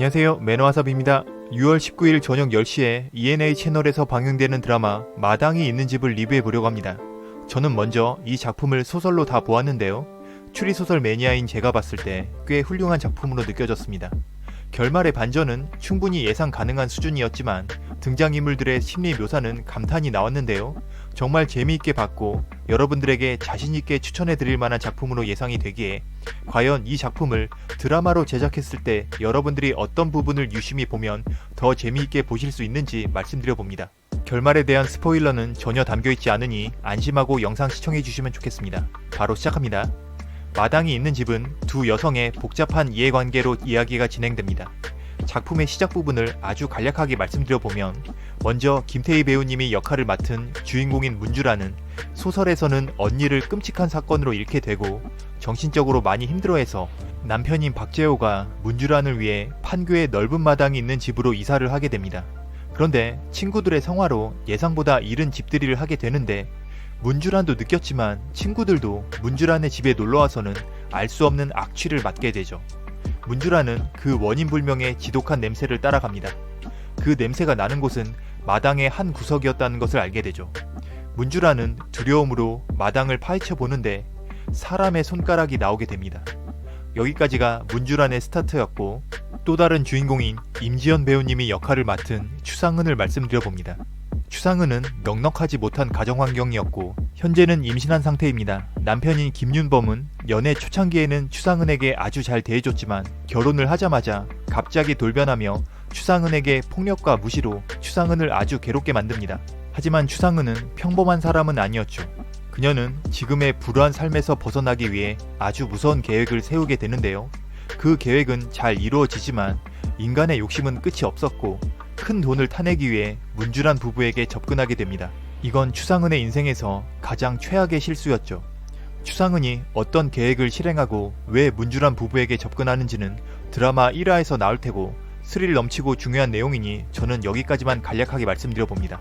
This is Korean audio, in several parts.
안녕하세요. 매너와섭입니다. 6월 19일 저녁 10시에 ENA 채널에서 방영되는 드라마 마당이 있는 집을 리뷰해 보려고 합니다. 저는 먼저 이 작품을 소설로 다 보았는데요. 추리소설 매니아인 제가 봤을 때 꽤 훌륭한 작품으로 느껴졌습니다. 결말의 반전은 충분히 예상 가능한 수준이었지만 등장인물들의 심리 묘사는 감탄이 나왔는데요. 정말 재미있게 봤고 여러분들에게 자신있게 추천해 드릴 만한 작품으로 예상이 되기에 과연 이 작품을 드라마로 제작했을 때 여러분들이 어떤 부분을 유심히 보면 더 재미있게 보실 수 있는지 말씀드려 봅니다. 결말에 대한 스포일러는 전혀 담겨있지 않으니 안심하고 영상 시청해 주시면 좋겠습니다. 바로 시작합니다. 마당이 있는 집은 두 여성의 복잡한 이해관계로 이야기가 진행됩니다. 작품의 시작 부분을 아주 간략하게 말씀드려 보면 먼저 김태희 배우님이 역할을 맡은 주인공인 문주라는 소설에서는 언니를 끔찍한 사건으로 잃게 되고 정신적으로 많이 힘들어해서 남편인 박재호가 문주란을 위해 판교의 넓은 마당이 있는 집으로 이사를 하게 됩니다. 그런데 친구들의 성화로 예상보다 이른 집들이를 하게 되는데 문주란도 느꼈지만 친구들도 문주란의 집에 놀러와서는 알 수 없는 악취를 맡게 되죠. 문주란은 그 원인 불명의 지독한 냄새를 따라갑니다. 그 냄새가 나는 곳은 마당의 한 구석이었다는 것을 알게 되죠. 문주란은 두려움으로 마당을 파헤쳐 보는데 사람의 손가락이 나오게 됩니다. 여기까지가 문주란의 스타트였고 또 다른 주인공인 임지연 배우님이 역할을 맡은 추상은을 말씀드려 봅니다. 추상은은 넉넉하지 못한 가정 환경이었고 현재는 임신한 상태입니다. 남편인 김윤범은 연애 초창기에는 추상은에게 아주 잘 대해줬지만 결혼을 하자마자 갑자기 돌변하며 추상은에게 폭력과 무시로 추상은을 아주 괴롭게 만듭니다. 하지만 추상은은 평범한 사람은 아니었죠. 그녀는 지금의 불우한 삶에서 벗어나기 위해 아주 무서운 계획을 세우게 되는데요. 그 계획은 잘 이루어지지만 인간의 욕심은 끝이 없었고 큰 돈을 타내기 위해 문주란 부부에게 접근하게 됩니다. 이건 추상은의 인생에서 가장 최악의 실수였죠. 추상은이 어떤 계획을 실행하고 왜 문주란 부부에게 접근하는지는 드라마 1화에서 나올 테고 스릴 넘치고 중요한 내용이니 저는 여기까지만 간략하게 말씀드려 봅니다.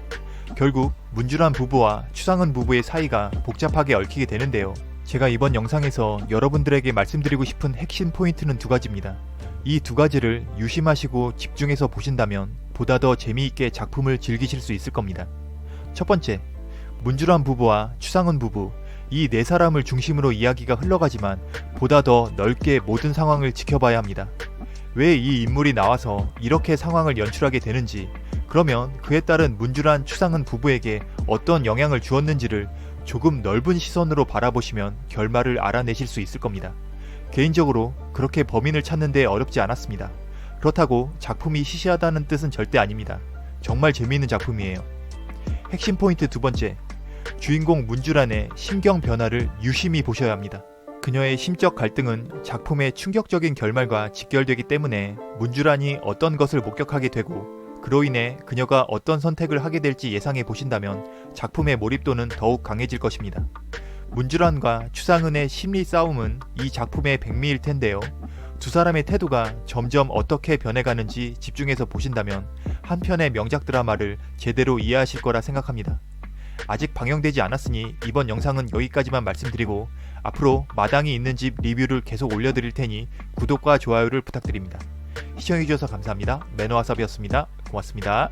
결국 문주란 부부와 추상은 부부의 사이가 복잡하게 얽히게 되는데요. 제가 이번 영상에서 여러분들에게 말씀드리고 싶은 핵심 포인트는 두 가지입니다. 이 두 가지를 유심하시고 집중해서 보신다면 보다 더 재미있게 작품을 즐기실 수 있을 겁니다. 첫 번째, 문주란 부부와 추상은 부부, 이 네 사람을 중심으로 이야기가 흘러가지만 보다 더 넓게 모든 상황을 지켜봐야 합니다. 왜 이 인물이 나와서 이렇게 상황을 연출하게 되는지, 그러면 그에 따른 문주란 추상은 부부에게 어떤 영향을 주었는지를 조금 넓은 시선으로 바라보시면 결말을 알아내실 수 있을 겁니다. 개인적으로 그렇게 범인을 찾는데 어렵지 않았습니다. 그렇다고 작품이 시시하다는 뜻은 절대 아닙니다. 정말 재미있는 작품이에요. 핵심 포인트 두 번째. 주인공 문주란의 심경 변화를 유심히 보셔야 합니다. 그녀의 심적 갈등은 작품의 충격적인 결말과 직결되기 때문에 문주란이 어떤 것을 목격하게 되고 그로 인해 그녀가 어떤 선택을 하게 될지 예상해 보신다면 작품의 몰입도는 더욱 강해질 것입니다. 문주란과 추상은의 심리 싸움은 이 작품의 백미일 텐데요. 두 사람의 태도가 점점 어떻게 변해가는지 집중해서 보신다면 한 편의 명작 드라마를 제대로 이해하실 거라 생각합니다. 아직 방영되지 않았으니 이번 영상은 여기까지만 말씀드리고 앞으로 마당이 있는 집 리뷰를 계속 올려드릴 테니 구독과 좋아요를 부탁드립니다. 시청해주셔서 감사합니다. 매너와섭이었습니다. 고맙습니다.